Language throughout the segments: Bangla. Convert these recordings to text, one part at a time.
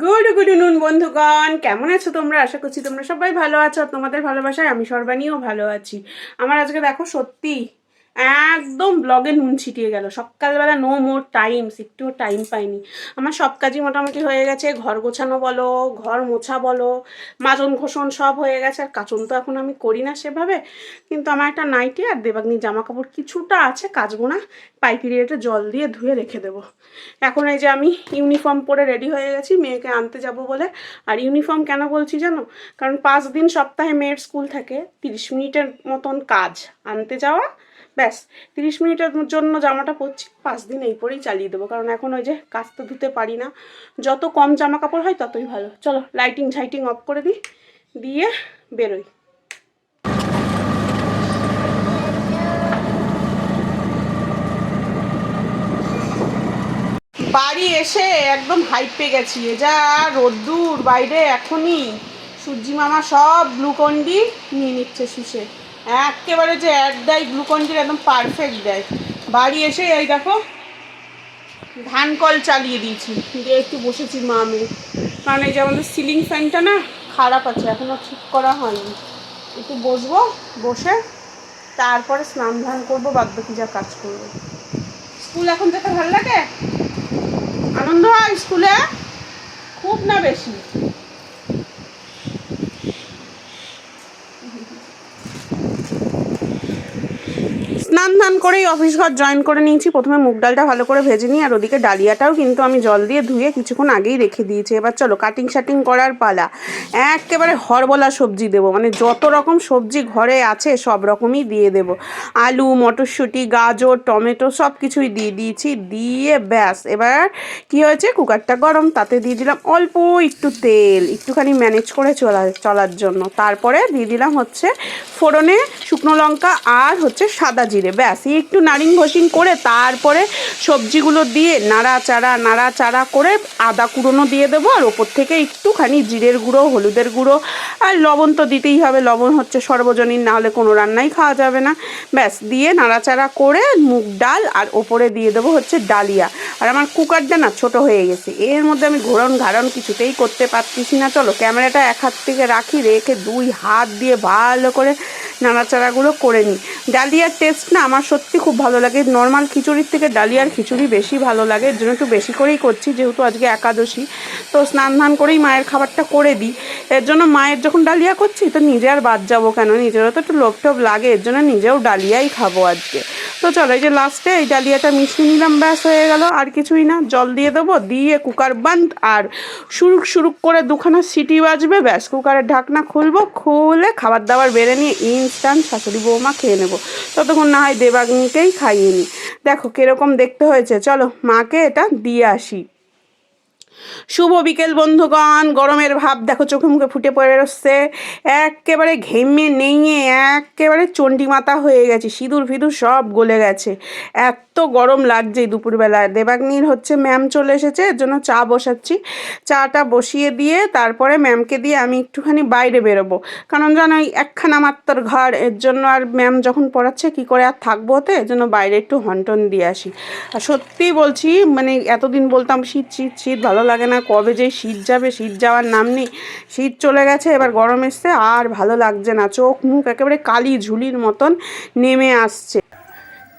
গুড গুড নুন বন্ধুগণ। কেমন আছো তোমরা? আশা করছি তোমরা সবাই ভালো আছো তোমাদের ভালোবাসায় আমি সর্বাণীও ভালো আছি। আমার আজকে দেখো সত্যি একদম ব্লগে নুন ছিটিয়ে গেল। সকালবেলা নো মোর টাইমস একটুও টাইম পাইনি। আমার সব কাজই মোটামুটি হয়ে গেছে। ঘর গোছানো বলো, ঘর মোছা বলো, মাজন ঘোষণ সব হয়ে গেছে। আর কাচন তো এখন আমি করি না সেভাবে। কিন্তু আমার একটা নাইটি আর দেবাগ্নি জামা কাপড় কিছুটা আছে কাচবো না পাইপি রেটে জল দিয়ে ধুয়ে রেখে দেবো। এখন এই যে আমি ইউনিফর্ম পরে রেডি হয়ে গেছি, মেয়েকে আনতে যাব বলে। আর ইউনিফর্ম কেন বলছি জানো? কারণ পাঁচ দিন সপ্তাহে মেয়ের স্কুল থাকে, তিরিশ মিনিটের মতন কাজ। আনতে যাওয়া ব্যাস, তিরিশ মিনিটের জন্য জামাটা পরছি, পাঁচ দিন এই পরেই চালিয়ে দেবো, কারণ এখন ওই যে কাজ তো ধুতে পারি না। যত কম জামা কাপড় হয় ততই ভালো। চলো লাইটিং ঝাইটিং অফ করে দিই, দিয়ে বেরোই। বাড়ি এসে একদম হাইপ গেছি, এ যা রোদ্দুর বাইরে এখনই। সূর্যি মামা সব গ্লুকন্ডি নিয়ে নিচ্ছে শুষে। একেবারে যে অ্যাড দেয় গ্লুকন্ডির একদম পারফেক্ট দেয়। বাড়ি এসে এই দেখো, ধান কল চালিয়ে দিয়েছি। দিয়ে একটু বসেছি মা মেয়ে কারণ এই যে আমাদের সিলিং ফ্যানটা না, খারাপ আছে এখনও ঠিক করা হয়নি। একটু বসবো, বসে তারপরে স্নান ধান করব বাদ বাকি যা কাজ করব। স্কুল এখন যেতে ভালো লাগে? আনন্দ হয় স্কুলে? খুব না বেশি? স্নান ধান করেই অফিস ঘর জয়েন করে নিয়েছি। প্রথমে মুগ ডালটা ভালো করে ভেজে নিই, আর ওদিকে ডালিয়াটাও কিন্তু আমি জল দিয়ে ধুয়ে কিছুক্ষণ আগেই রেখে দিয়েছি। এবার চলো কাটিং শাটিং করার পালা। একেবারে হরবলা সবজি দেবো মানে যত রকম সবজি ঘরে আছে সব রকমই দিয়ে দেব। আলু, মটরশুঁটি, গাজর, টমেটো সব কিছুই দিয়ে দিয়েছি, দিয়ে ব্যাস। এবার কি হয়েছে? কুকারটা গরম, তাতে দিয়ে দিলাম অল্প একটু তেল, একটুখানি ম্যানেজ করে চলা, চলার জন্য। তারপরে দিয়ে দিলাম হচ্ছে ফোড়নে শুকনো লঙ্কা আর হচ্ছে সাদা জিরে ব্যাস একটু নাড়িং ঘষিং করে তারপরে সবজিগুলো দিয়ে নাড়াচাড়া নাড়াচাড়া করে আদা কুড়োনো দিয়ে দেবো, আর ওপর থেকে একটুখানি জিরের গুঁড়ো, হলুদের গুঁড়ো, আর লবণ তো দিতেই হবে, লবণ হচ্ছে সর্বজনীন না হলে কোনো রান্নাই খাওয়া যাবে না। ব্যাস, দিয়ে নাড়াচাড়া করে মুগ ডাল, আর ওপরে দিয়ে দেবো হচ্ছে ডালিয়া। আর আমার কুকারটা না ছোট হয়ে গেছে, এর মধ্যে আমি ঘোরন ঘাড়ন কিছুতেই করতে পারতেছি না। চলো, ক্যামেরাটা এক হাত থেকে রাখি, রেখে দুই হাত দিয়ে ভালো করে নাড়াচাড়াগুলো করে নিই। ডালিয়ার টেস্ট না আমার সত্যি খুব ভালো লাগে। নর্মাল খিচুড়ির থেকে ডালিয়ার খিচুড়ি বেশি ভালো লাগে, এর জন্য একটু বেশি করেই করছি, যেহেতু আজকে একাদশী। তো স্নান ধান করেই মায়ের খাবারটা করে দিই। এর জন্য মায়ের যখন ডালিয়া করছি, তো নিজে আর বাদ যাব কেন? নিজেরও তো একটু লোভ টোভ লাগে, এর জন্য নিজেও ডালিয়াই খাব আজকে। তো চলো, এই যে লাস্টে এই ডালিয়াটা মিশিয়ে নিলাম, ব্যাস হয়ে গেল, আর কিছুই না। জল দিয়ে দেবো, দিয়ে কুকার বান্ধ আর শুরুক শুরুক করে দুখানা সিটি বাজবে, ব্যাস কুকারের ঢাকনা খুলবো, খুলে খাবার দাবার বেড়ে নিয়ে ইনস্ট্যান্ট শাশুড়ি বৌমা খেয়ে নেব। ততক্ষণ না হয় দেবাগ্নিকেই খাইয়ে নিই দেখো, কীরকম দেখতে হয়েছে। চলো, মাকে এটা দিয়ে আসি। শুভ বিকেল, বন্ধুগণ। গরমের ভাব দেখো, চোখে মুখে ফুটে পড়ে রসছে একেবারে ঘেমে নেইয়ে, একেবারে চণ্ডী মাতা হয়ে গেছে। সিঁদুর ফিঁদুর সব গলে গেছে। এত গরম লাগছে এই দুপুরবেলায়। দেবাগ্নির হচ্ছে ম্যাম চলে এসেছে, এর জন্য চা বসাচ্ছি। চাটা বসিয়ে দিয়ে তারপরে ম্যামকে দিয়ে আমি একটুখানি বাইরে বেরোবো। কারণ জানো একখানা মাত্র ঘর, এর জন্য আর ম্যাম যখন পড়াচ্ছে কি করে আর থাকব ওতে? এর জন্য বাইরে একটু হন্টন দিয়ে আসি। আর সত্যিই বলছি মানে এতদিন বলতাম, শীত শীত শীত, ভালো লাগে না, কবে যে শীত যাবে, শীত যাওয়ার নাম নেই। শীত চলে গেছে, এবার গরম এসছে, আর ভালো লাগছে না। চোখ, মুখ একেবারে কালি ঝুলির মতন নেমে আসছে।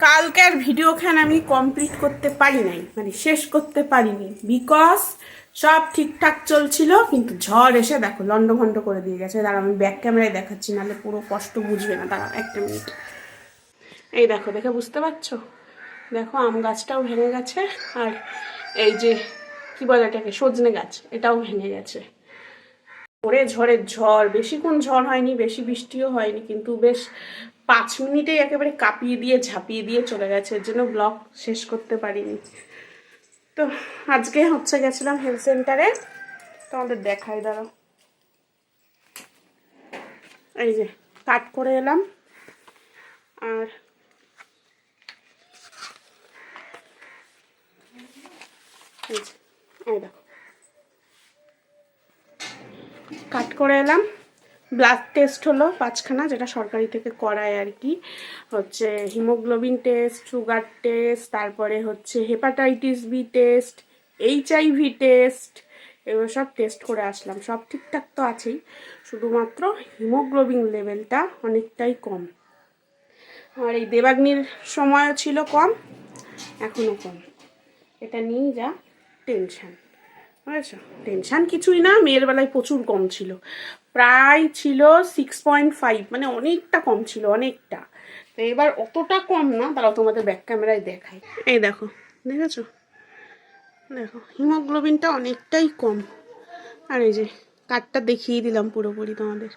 কালকে আর ভিডিওখান আমি কমপ্লিট করতে পারি নাই। মানে শেষ করতে পারিনি। বিকজ সব ঠিকঠাক চলছিল, কিন্তু ঝড় এসে দেখো লন্ডভন্ড করে দিয়ে গেছে। দাঁড়া আমি ব্যাক ক্যামেরায় দেখাচ্ছি, নাহলে পুরো কষ্ট বুঝবে না। দাঁড়া একটা মিনিট এই দেখো, দেখে বুঝতে পারছ? দেখো, আম গাছটাও ভেঙে গেছে, আর এই যে, কি বলে এটাকে, সজনে গাছ, এটাও ভেঙে গেছে। ওরে ঝড়ের ঝড়, বেশিক্ষণ ঝড় হয়নি, বেশি বৃষ্টিও হয়নি, কিন্তু বেশ পাঁচ মিনিটেই একেবারে কাঁপিয়ে দিয়ে, ঝাঁপিয়ে দিয়ে চলে গেছে। এর জন্য ব্লগ শেষ করতে পারিনি। তো আজকে হচ্ছে গেছিলাম হেলথ সেন্টারে তোমাদের দেখাই, দাঁড়াও। এই যে কাট করে এলাম। আর কাট করে এলাম। ব্লাড টেস্ট হলো পাঁচখানা, যেটা সরকারি থেকে করায় আর কি। হচ্ছে হিমোগ্লোবিন টেস্ট, সুগার টেস্ট, তারপরে হচ্ছে hepatitis B test HIV test, এগুলো সব টেস্ট করে আসলাম। সব ঠিকঠাক তো আছেই, শুধুমাত্র হিমোগ্লোবিন লেভেলটা অনেকটাই কম। আর এই দেবাগ্নির সময়ও ছিল কম এখনও কম। এটা নিয়েই যা টেনশান বুঝেছ? টেনশান কিছুই না, মেয়ের বেলায় প্রচুর কম ছিল। প্রায় ছিল সিক্স পয়েন্ট ফাইভ মানে অনেকটা কম ছিল, অনেকটা। তো এবার অতটা কম না তারাও তোমাদের ব্যাক ক্যামেরায় দেখায় এই দেখো, দেখেছ? দেখো হিমোগ্লোবিনটা অনেকটাই কম। আর এই যে কাঠটা দেখিয়ে দিলাম পুরোপুরি তোমাদের।